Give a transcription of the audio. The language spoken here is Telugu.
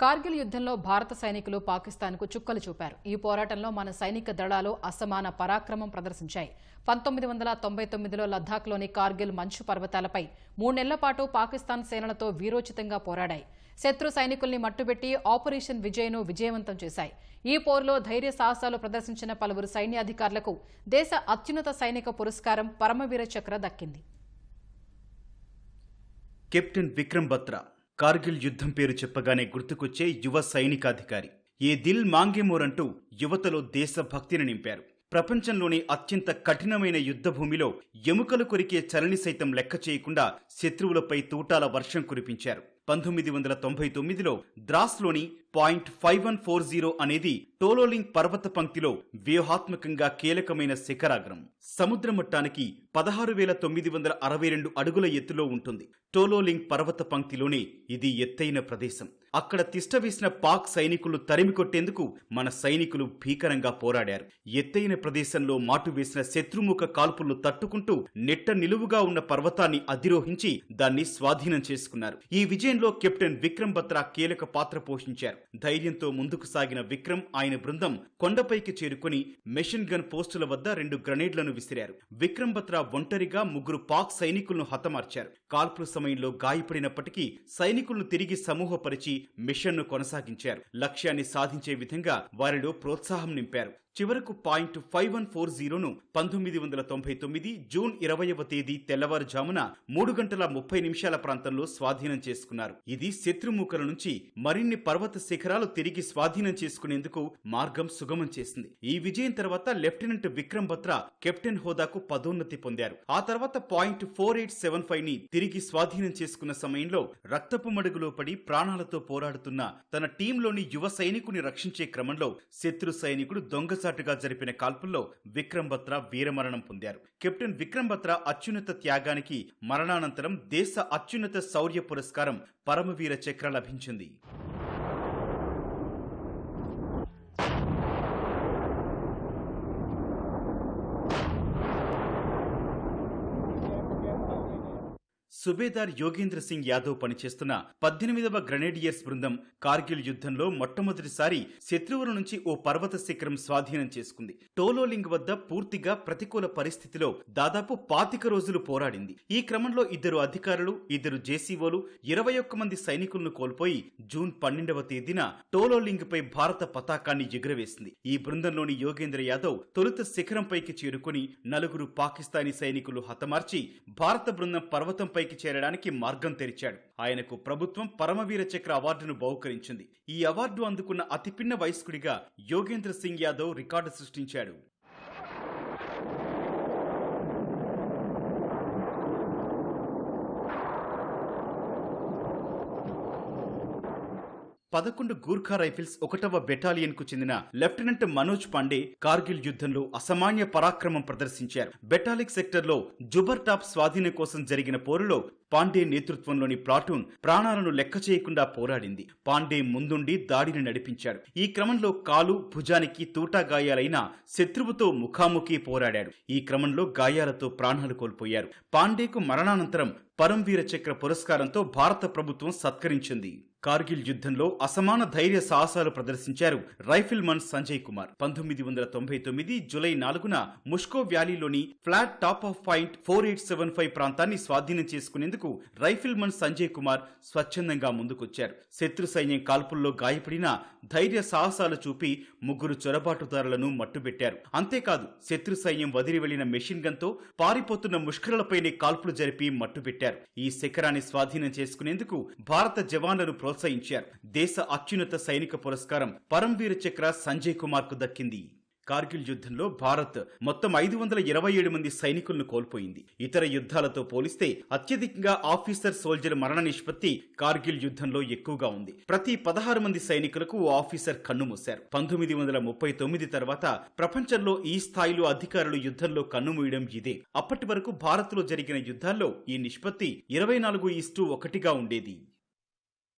కార్గిల్ యుద్ధంలో భారత సైనికులు పాకిస్తాన్కు చుక్కలు చూపారు. ఈ పోరాటంలో మన సైనిక దళాలు అసమాన పరాక్రమం ప్రదర్శించాయి. పంతొమ్మిది వందల తొంభై తొమ్మిదిలో లద్దాఖ్లోని కార్గిల్ మంచు పర్వతాలపై మూడేళ్ళ పాటు పాకిస్తాన్ సేనలతో వీరోచితంగా పోరాడాయి. శత్రు సైనికుల్ని మట్టుబెట్టి ఆపరేషన్ విజయ్ను విజయవంతం చేశాయి. ఈ పోరులో ధైర్య సాహసాలు ప్రదర్శించిన పలువురు సైన్యాధికారులకు దేశ అత్యున్నత సైనిక పురస్కారం పరమవీర చక్ర దక్కింది. కెప్టెన్ విక్రమ్ బత్రా కార్గిల్ యుద్ధం పేరు చెప్పగానే గుర్తుకొచ్చే యువ సైనికాధికారి. ఏ దిల్ మాంగేమోర్ అంటూ యువతలో దేశభక్తిని నింపారు. ప్రపంచంలోని అత్యంత కఠినమైన యుద్ధ భూమిలో ఎముకలు కొరికే చలని సైతం లెక్క చేయకుండా శత్రువులపై తూటాల వర్షం కురిపించారు. పంతొమ్మిది వందల తొంభై తొమ్మిదిలో ద్రాస్లోని point five one four zero అనేది టోలోలింగ్ పర్వత పంక్తిలో వ్యూహాత్మకంగా కీలకమైన శిఖరాగ్రం. సముద్ర మట్టానికి పదహారు వేల తొమ్మిది వందల అరవై రెండు అడుగుల ఎత్తులో ఉంటుంది. టోలోలింగ్ పర్వత పంక్తిలోనే ఇది ఎత్తైన ప్రదేశం. అక్కడ తిష్టవేసిన పాక్ సైనికులు తరిమి కొట్టేందుకు మన సైనికులు భీకరంగా పోరాడారు. ఎత్తైన ప్రదేశంలో మాటు వేసిన శత్రుముఖ కాల్పులు తట్టుకుంటూ నెట్ట నిలువుగా ఉన్న పర్వతాన్ని అధిరోహించి దాన్ని స్వాధీనం చేసుకున్నారు. ఈ విజయంలో కెప్టెన్ విక్రమ్ బత్రా కీలక పాత్ర పోషించారు. ధైర్యంతో ముందుకు సాగిన విక్రమ్ ఆయన బృందం కొండపైకి చేరుకుని మెషిన్ గన్ పోస్టుల వద్ద రెండు గ్రనేడ్లను విసిరారు. విక్రమ్ బత్రా ఒంటరిగా ముగ్గురు పాక్ సైనికులను హతమార్చారు. కాల్పుల సమయంలో గాయపడినప్పటికీ సైనికులను తిరిగి సమూహపరిచి మిషన్ను కొనసాగించారు. లక్ష్యాన్ని సాధించే విధంగా వారిలో ప్రోత్సాహం నింపారు. చివరకు పాయింట్ ఫైవ్ వన్ ఫోర్ జీరోను పంతొమ్మిది వందల తొంభై తొమ్మిది జూన్ ఇరవైవ తేదీ తెల్లవారుజామున మూడు గంటల ముప్పై నిమిషాల ప్రాంతంలో స్వాధీనం చేసుకున్నారు. ఇది శత్రుముఖల నుంచి మరిన్ని పర్వత శిఖరాలు తిరిగి స్వాధీనం చేసుకునేందుకు మార్గం సుగమం చేసింది. ఈ విజయం తర్వాత లెఫ్టినెంట్ విక్రమ్ బత్రా కెప్టెన్ హోదాకు పదోన్నతి పొందారు. ఆ తర్వాత పాయింట్ ఫోర్ ఎయిట్ సెవెన్ ఫైవ్ని తిరిగి స్వాధీనం చేసుకున్న సమయంలో రక్తపు మడుగులో పడి ప్రాణాలతో పోరాడుతున్న తన టీంలోని యువ సైనికుని రక్షించే క్రమంలో శత్రు సైనికుడు దొంగ దొంగసాటుగా జరిపిన కాల్పుల్లో విక్రమ్ బత్రా వీరమరణం పొందారు. కెప్టెన్ విక్రమ్ బత్రా అత్యున్నత త్యాగానికి మరణానంతరం దేశ అత్యున్నత శౌర్య పురస్కారం పరమవీర చక్ర లభించింది. సుబేదార్ యోగేంద్ర సింగ్ యాదవ్ పనిచేస్తున్న పద్దెనిమిదవ గ్రనేడియర్స్ బృందం కార్గిల్ యుద్ధంలో మొట్టమొదటిసారి శత్రువుల నుంచి ఓ పర్వత శిఖరం స్వాధీనం చేసుకుంది. టోలోలింగ్ వద్ద పూర్తిగా ప్రతికూల పరిస్థితిలో దాదాపు పాతిక రోజులు పోరాడింది. ఈ క్రమంలో ఇద్దరు అధికారులు ఇద్దరు జేసీఓలు ఇరవై ఒక్క మంది సైనికులను కోల్పోయి జూన్ పన్నెండవ తేదీన టోలోలింగ్ పై భారత పతాకాన్ని ఎగురవేసింది. ఈ బృందంలోని యోగేంద్ర యాదవ్ తొలుత శిఖరంపైకి చేరుకుని నలుగురు పాకిస్తానీ సైనికులు హతమార్చి భారత బృందం పర్వతంపై పర్వతంపైకి చేరడానికి మార్గం తెరిచాడు. ఆయనకు ప్రభుత్వం పరమవీర చక్ర అవార్డును బహుకరించింది. ఈ అవార్డు అందుకున్న అతిపిన్న వయస్కుడిగా యోగేంద్ర సింగ్ యాదవ్ రికార్డు సృష్టించాడు. పదకొండు గూర్ఖా రైఫిల్స్ ఒకటవ బెటాలియన్కు చెందిన లెఫ్టినెంట్ మనోజ్ పాండే కార్గిల్ యుద్ధంలో అసామాన్య పరాక్రమం ప్రదర్శించారు. బెటాలిక్ సెక్టర్లో జుబర్ టాప్ స్వాధీనం కోసం జరిగిన పోరులో పాండే నేతృత్వంలోని ప్లాటూన్ ప్రాణాలను లెక్క చేయకుండా పోరాడింది. పాండే ముందుండి దాడిని నడిపించాడు. ఈ క్రమంలో కాలు భుజానికి తూటా గాయాలైన శత్రువుతో ముఖాముఖి పోరాడాడు. ఈ క్రమంలో గాయాలతో ప్రాణాలు కోల్పోయారు. పాండేకు మరణానంతరం పరంవీర చక్ర పురస్కారంతో భారత ప్రభుత్వం సత్కరించింది. కార్గిల్ యుద్ధంలో అసమాన ధైర్య సాహసాలు ప్రదర్శించారు రైఫిల్ మన్ సంజయ్ కుమార్. పంతొమ్మిది వందల తొంభై తొమ్మిది జులై నాలుగున Mushkoh వ్యాలీలోని flat top of point four eight seven five ప్రాంతాన్ని స్వాధీనం చేసుకునేందుకు రైఫిల్ మన్ సంజయ్ కుమార్ స్వచ్ఛందంగా ముందుకొచ్చారు. శత్రు సైన్యం కాల్పుల్లో గాయపడిన ధైర్య సాహసాలు చూపి ముగ్గురు చొరబాటుదారులను మట్టుబెట్టారు. అంతేకాదు శత్రు సైన్యం వదిలి వెళ్ళిన మెషిన్ గన్తో పారిపోతున్న ముష్కరులపైనే కాల్పులు జరిపి మట్టుబెట్టారు. ఈ శిఖరాన్ని స్వాధీనం చేసుకునేందుకు భారత జవాన్లను ప్రోత్సహించారు. దేశ అత్యున్నత సైనిక పురస్కారం పరంవీర చక్ర సంజయ్ కుమార్కు దక్కింది. కార్గిల్ యుద్ధంలో భారత్ మొత్తం ఐదు వందల ఇరవై ఏడు మంది సైనికులను కోల్పోయింది. ఇతర యుద్ధాలతో పోలిస్తే అత్యధికంగా ఆఫీసర్ సోల్జర్ మరణ నిష్పత్తి కార్గిల్ యుద్ధంలో ఎక్కువగా ఉంది. ప్రతి పదహారు మంది సైనికులకు ఓ ఆఫీసర్ కన్నుమూశారు పంతొమ్మిది వందల ముప్పై తొమ్మిది తర్వాత ప్రపంచంలో ఈ స్థాయిలో అధికారులు యుద్ధంలో కన్నుమూయడం ఇదే. అప్పటి వరకు భారత్లో జరిగిన యుద్ధాల్లో ఈ నిష్పత్తి ఇరవై నాలుగు ఇస్టు ఒకటిగా ఉండేది.